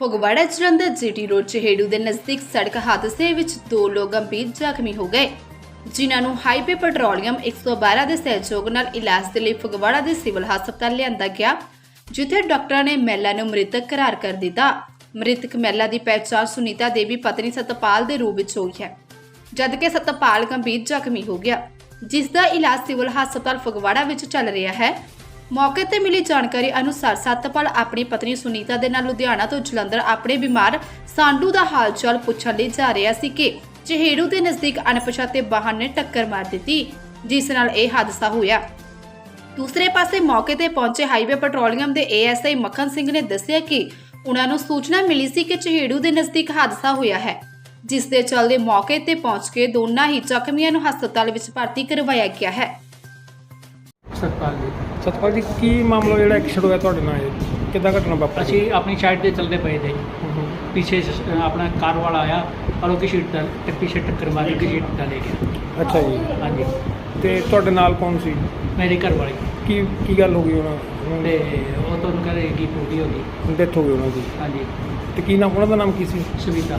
Phagwara Jalandhar GT road Chaheru ਦੇ ਨਜ਼ਦੀਕ ਸੜਕ ਹਾਦਸੇ ਵਿੱਚ ਦੋ ਲੋਕ ਗੰਭੀਰ ਜ਼ਖਮੀ ਹੋ ਗਏ। ਜਿਨ੍ਹਾਂ ਨੂੰ ਹਾਈਵੇ ਪੈਟਰੋਲੀਅਮ 112 ਦੇ ਸਹਿਯੋਗ ਨਾਲ ਇਲਾਜ ਦੇ ਲਈ ਫਗਵਾੜਾ ਦੇ ਸਿਵਲ ਹਸਪਤਾਲ ਲਿਆਂਦਾ ਗਿਆ, ਜਿੱਥੇ ਡਾਕਟਰਾਂ ਨੇ ਮਹਿਲਾ ਨੂੰ ਮ੍ਰਿਤਕ ਕਰਾਰ ਕਰ ਦਿੱਤਾ। ਮ੍ਰਿਤਕ ਮਹਿਲਾ ਦੀ ਪਹਿਚਾਣ ਸੁਨੀਤਾ ਦੇਵੀ ਪਤਨੀ ਸਤਪਾਲ ਦੇ ਰੂਪ ਵਿੱਚ ਹੋਈ ਹੈ, ਜਦਕਿ ਸਤਪਾਲ ਗੰਭੀਰ ਜ਼ਖਮੀ ਹੋ ਗਿਆ ਜਿਸ ਦਾ ਇਲਾਜ ਸਿਵਲ ਹਸਪਤਾਲ ਫਗਵਾੜਾ ਵਿੱਚ ਚੱਲ ਰਿਹਾ ਹੈ। ਮੌਕੇ ਤੇ ਮਿਲੀ ਜਾਣਕਾਰੀ ਅਨੁਸਾਰ ਸਤਪਾਲ ਆਪਣੀ ਪਤਨੀ ਸੁਨੀਤਾ ਦੇ ਨਾਲ ਲੁਧਿਆਣਾ ਤੋਂ ਜਲੰਧਰ ਆਪਣੇ ਬਿਮਾਰ ਸਾਂਡੂ ਦਾ ਹਾਲ ਪੁੱਛਣ ਲਈ ਜਾ ਰਿਹਾ ਸੀ ਕਿ ਚਹੇੜੂ ਦੇ ਨਜ਼ਦੀਕ ਅਣਪਛਾਤੇ ਵਾਹਨ ਨੇ ਟੱਕਰ ਮਾਰ ਦਿੱਤੀ, ਜਿਸ ਨਾਲ ਇਹ ਹਾਦਸਾ ਹੋਇਆ। ਦੂਸਰੇ ਪਾਸੇ ਮੌਕੇ ਤੇ ਪਹੁੰਚੇ ਹਾਈਵੇ ਪੈਟਰੋਲੀਅਮ ਦੇ ਏਐਸਆਈ ਮੱਖਣ ਸਿੰਘ ਨੇ ਦੱਸਿਆ ਕਿ ਉਹਨਾਂ ਨੂੰ ਸੂਚਨਾ ਮਿਲੀ ਸੀ ਕਿ ਚਹੇੜੂ ਦੇ ਨਜ਼ਦੀਕ ਹਾਦਸਾ ਹੋਇਆ ਹੈ, ਜਿਸ ਦੇ ਚੱਲਦੇ ਮੌਕੇ ਤੇ ਪਹੁੰਚ ਕੇ ਦੋਨਾਂ ਹੀ ਜ਼ਖਮੀਆਂ ਨੂੰ ਹਸਪਤਾਲ ਵਿੱਚ ਭਰਤੀ ਕਰਵਾਇਆ ਗਿਆ ਹੈ। ਸਤਪਾਲ ਜੀ। ਸਤਪਾਲ ਜੀ ਕੀ ਮਾਮਲਾ ਜਿਹੜਾ ਐਕਸੀਡੈਂਟ ਹੋਇਆ ਤੁਹਾਡੇ ਨਾਲ ਇਹ? ਕਿੱਦਾਂ ਘਟਨਾ ਵਾਪਰੀ? ਅਸੀਂ ਆਪਣੀ ਸਾਈਡ ਤੇ ਚੱਲਦੇ ਪਏ ਤੇ। ਪਿੱਛੇ ਸ- ਆਪਣਾ ਕਾਰ ਵਾਲਾ ਆਇਆ ਔਰ ਉਹਦੀ ਸ਼ੀਟ ਦਾ ਤੇ ਪਿੱਛੇ ਟੱਕਰ ਮਾਰੀ ਕਿ ਸ਼ੀਟ ਦਾ ਲੈ ਗਿਆ। ਅੱਛਾ ਜੀ। ਹਾਂਜੀ। ਤੇ ਤੁਹਾਡੇ ਨਾਲ ਕੌਣ ਸੀ? ਮੇਰੇ ਘਰ ਵਾਲੀ। ਕੀ ਕੀ ਗੱਲ ਹੋ ਗਈ ਉਹਨਾਂ ਤੇ ਉਹ ਤੁਹਾਨੂੰ ਕਰੇਗੀ ਪੂਰੀ ਹੋ ਗਈ। ਡੈਥ ਹੋ ਗਈ ਉਹਨਾਂ ਦੀ। ਹਾਂਜੀ। ਤੇ ਕੀ ਨਾਮ ਉਹਨਾਂ ਦਾ ਨਾਮ ਕੀ ਸੀ? ਸੁਵਿਧਾ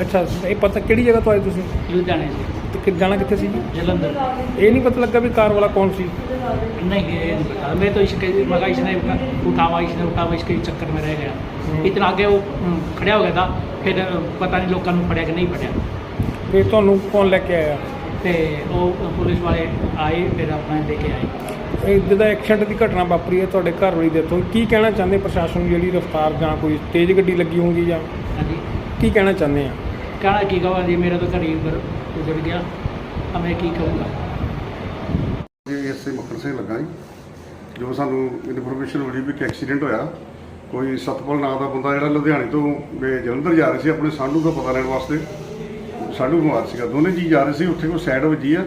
ਅੱਛਾ ਇਹ ਪਤਾ ਕਿਹੜੀ ਜਗ੍ਹਾ ਤੋਂ ਆਏ ਤੁਸੀਂ? ਲੁਧਿਆਣੇ से ਤੇ ਕਿ ਜਾਣਾ ਕਿੱਥੇ ਸੀ ਜੀ जलंधर ਇਹ ਨਹੀਂ ਪਤਾ ਲੱਗਾ ਵੀ ਕਾਰ ਵਾਲਾ ਕੌਣ ਸੀ नहीं ये नहीं पता मैं तो इसके मगा इसने उठावा इसने उठावा इसके चक्कर में रह गया हम्म। इतना आगे वो हम्म, खड़ा हो गया था फिर अ, पता नहीं लोगों को फड़िया कि नहीं फड़िया ਤੇ ਤੁਹਾਨੂੰ ਕੌਣ ਲੈ ਕੇ ਆਇਆ ਤੇ ਉਹ ਪੁਲਿਸ ਵਾਲੇ ਆਏ ਫਿਰ ਆਪਣਾ ਦੇ ਕੇ ਆਏ ਇਹ ਜਿਹਦਾ ਐਕਸੀਡੈਂਟ ਦੀ ਘਟਨਾ ਵਾਪਰੀ ਹੈ ਤੁਹਾਡੇ ਘਰ ਵਾਲੀ ਦੇ ਤੋਂ ਕੀ ਕਹਿਣਾ ਚਾਹੁੰਦੇ ਪ੍ਰਸ਼ਾਸਨ ਨੂੰ ਜਿਹੜੀ ਰਫ਼ਤਾਰ ਜਾਂ ਕੋਈ ਤੇਜ਼ ਗੱਡੀ ਲੱਗੀ ਹੋਊਗੀ ਜਾਂ ਹਾਂਜੀ ਕੀ ਕਹਿਣਾ ਚਾਹੁੰਦੇ ਆ कहना की कहा जी मेरा तो घर ही उधर ਉਜੜ ਗਿਆ। ਤਾਂ ਮੈਂ ਕੀ ਕਰੂੰਗਾ? ਇਸੇ ਮੱਕਰ ਸਿੰਘ ਲੱਗਾ ਜੀ, ਜੋ ਸਾਨੂੰ ਇਨਫੋਰਮੇਸ਼ਨ ਮਿਲੀ ਵੀ ਕਿ ਐਕਸੀਡੈਂਟ ਹੋਇਆ, ਕੋਈ ਸਤਪਾਲ ਨਾਂ ਦਾ ਬੰਦਾ ਜਿਹੜਾ ਲੁਧਿਆਣੇ ਤੋਂ ਵੇ ਜਲੰਧਰ ਜਾ ਰਿਹਾ ਸੀ, ਆਪਣੇ ਸਾਡੂ ਦਾ ਪਤਾ ਲੈਣ ਵਾਸਤੇ। ਸਾਡੂ ਬਿਮਾਰ ਸੀਗਾ, ਦੋਨੇ ਜੀ ਜਾ ਰਹੇ ਸੀ, ਉੱਥੇ ਕੋਈ ਸਾਈਡ ਵੱਜੀ ਆ।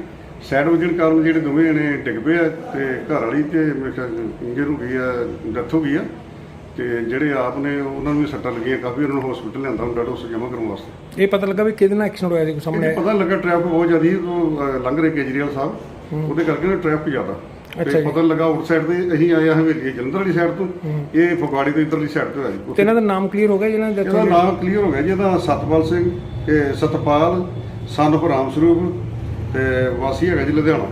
ਸਾਈਡ ਵੱਜਣ ਕਾਰਨ ਜਿਹੜੇ ਦੋਵੇਂ ਜਣੇ ਡਿੱਗ ਪਏ ਆ ਤੇ ਘਰ ਵਾਲੀ ਤੇ ਮੇਰੇ ਖਿਆਲ ਇੰਜਰ ਹੋ ਗਈ ਆ ਡੈਥ ਹੋ ਗਈ ਆ। ਤੇ ਜਿਹੜੇ ਆਪ ਨੇ ਉਹਨਾਂ ਨੂੰ ਵੀ ਸੱਟਾਂ ਲੱਗੀਆਂ ਕਾਫੀ ਉਹਨਾਂ ਨੂੰ ਹਸਪੀਟਲ ਲਿਆਂਦਾ ਹੁਣ ਡਾਕਟਰ ਜਮ੍ਹਾਂ ਕਰਾਉਣ ਵਾਸਤੇ ਇਹ ਪਤਾ ਲੱਗਾ ਵੀ ਕਿਹਦੇ ਨਾਲ ਐਕਸੀਡੈਂਟ ਹੋਇਆ ਸੀ ਕੋਈ ਸਾਹਮਣੇ ਇਹ ਆਇਆ? ਪਤਾ ਲੱਗਾ ਟ੍ਰੈਫਿਕ ਬਹੁਤ ਜ਼ਿਆਦਾ ਉਹ ਲੰਘ ਰਹੇ ਕੇਜਰੀਵਾਲ ਸਾਹਿਬ ਉਹਦੇ ਕਰਕੇ ਨਾ ਟ੍ਰੈਫਿਕ ਜ਼ਿਆਦਾ ਅੱਛਾ ਤੇ ਜੀ। ਪਤਾ ਲੱਗਾ ਆਊਟ ਸਾਈਡ ਤੇ ਅਸੀਂ ਆਏ ਆ ਹਵੇਲੀ ਜਲੰਧਰ ਵਾਲੀ ਸਾਈਡ ਤੋਂ। ਇਹ ਫਗਵਾੜੀ ਤੋਂ ਇਧਰਲੀ ਸਾਈਡ ਤੋਂ ਆਇਆ ਜੀ ਤੇ ਇਹਨਾਂ ਦਾ ਨਾਮ ਕਲੀਅਰ ਹੋ ਗਿਆ ਜਿਹਨਾਂ ਦੀ ਇਹਦਾ? ਨਾਮ ਕਲੀਅਰ ਹੋ ਗਿਆ ਜੀ ਇਹਦਾ ਸਤਪਾਲ ਸਿੰਘ ਇਹ ਸਤਪਾਲ ਸਨ of ਰਾਮ ਸਰੂਪ ਤੇ ਵਾਸੀ ਹੈਗਾ ਜੀ ਲੁਧਿਆਣਾ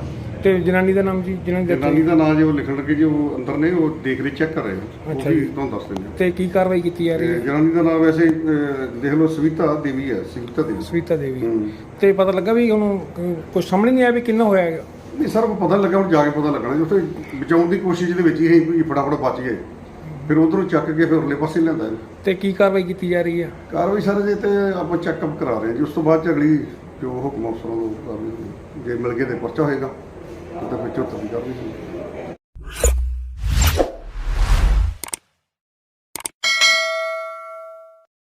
ਤੇ ਜਨਾਨੀ ਦਾ ਨਾਮ ਜੀ ਜਿਹਨਾਂ ਦੀ ਜਨਾਨੀ? ਦਾ ਨਾਮ ਜੇ ਉਹ ਲਿਖਣ ਲੱਗੇ ਜੀ ਉਹ ਅੰਦਰ ਨੇ ਉਹ ਦੇਖ ਰਹੇ ਚੈੱਕ ਕਰ ਰਹੇ ਅੱਛਾ ਉਹ ਵੀ ਜੀ। ਤੁਹਾਨੂੰ ਦੱਸ ਦਿੰਦੇ ਤੇ ਕੀ ਕਾਰਵਾਈ ਕੀਤੀ ਜਾ ਰਹੀ ਤੇ ਹੈ ਜਨਾਨੀ ਦਾ ਨਾਮ ਵੈਸੇ ਅਹ, ਦੇਖ ਲਓ ਸਵਿਤਾ ਦੇਵੀ ਹੈ ਸਵਿਤਾ ਦੇਵੀ ਸਵੀਤਾ ਦੇਵੀ ਹੂੰ। ਤੇ ਪਤਾ ਲੱਗਾ ਵੀ ਉਹਨੂੰ ਕੁਝ ਸਾਹਮਣੇ ਨਹੀਂ ਆਇਆ ਵੀ ਕਿੰਨਾ ਹੋਇਆ ਹੈਗਾ ਨਹੀਂ ਸਰ ਉਹ ਪਤਾ ਲੱਗਾ ਹੁਣ ਜਾ ਕੇ ਪਤਾ ਲੱਗਣਾ ਜੀ ਉੱਥੇ ਬਚਾਉਣ ਦੀ ਕੋਸ਼ਿਸ਼ ਦੇ ਵਿੱਚ ਹੀ ਅਸੀਂ ਵੀ ਫਟਾਫਟ ਬਚ ਗਏ ਫਿਰ ਉਧਰੋਂ ਚੱਕ ਕੇ ਫਿਰ ਉਰਲੇ ਪਾਸੇ ਲਿਆਂਦਾ ਇਹਨੂੰ। ਤੇ ਕੀ ਕਾਰਵਾਈ ਕੀਤੀ ਜਾ ਰਹੀ ਹੈ ਕਾਰਵਾਈ ਸਰ ਜੇ ਤੇ ਆਪਾਂ ਚੈੱਕਅਪ ਕਰਾ ਰਹੇ ਹਾਂ ਜੀ ਉਸ ਤੋਂ ਬਾਅਦ ਚ ਅਗਲੀ ਜੋ ਹੁਕਮ ਅਫਸਰਾਂ ਨੂੰ ਕਾਰਵਾਈ ਹੋਈ। ਜੇ ਮਿਲ ਗਏ ਤੇ ਪਰਚਾ ਹੋਏਗਾ ਤੇ ਫਿਰ ਚੌਥਾ ਵੀ ਕਾਰਵਾਈ ਹੋਏਗੀ